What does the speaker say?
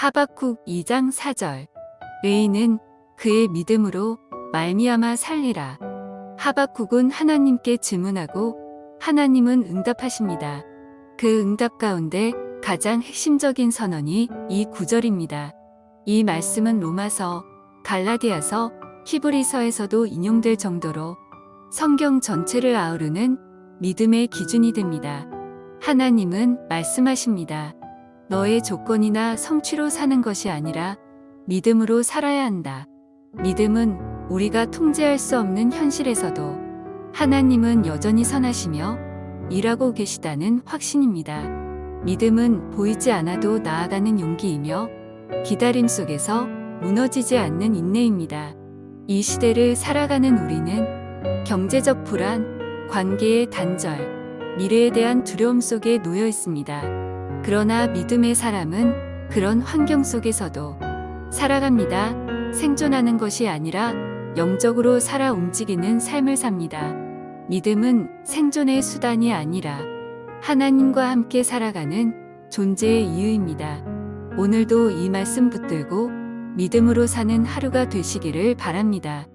하박국 2장 4절 의인은 그의 믿음으로 말미암아 살리라. 하박국은 하나님께 질문하고 하나님은 응답하십니다. 그 응답 가운데 가장 핵심적인 선언이 이 구절입니다. 이 말씀은 로마서, 갈라디아서, 히브리서에서도 인용될 정도로 성경 전체를 아우르는 믿음의 기준이 됩니다. 하나님은 말씀하십니다. 너의 조건이나 성취로 사는 것이 아니라 믿음으로 살아야 한다. 믿음은 우리가 통제할 수 없는 현실에서도 하나님은 여전히 선하시며 일하고 계시다는 확신입니다. 믿음은 보이지 않아도 나아가는 용기이며 기다림 속에서 무너지지 않는 인내입니다. 이 시대를 살아가는 우리는 경제적 불안, 관계의 단절, 미래에 대한 두려움 속에 놓여 있습니다. 그러나 믿음의 사람은 그런 환경 속에서도 살아갑니다. 생존하는 것이 아니라 영적으로 살아 움직이는 삶을 삽니다. 믿음은 생존의 수단이 아니라 하나님과 함께 살아가는 존재의 이유입니다. 오늘도 이 말씀 붙들고 믿음으로 사는 하루가 되시기를 바랍니다.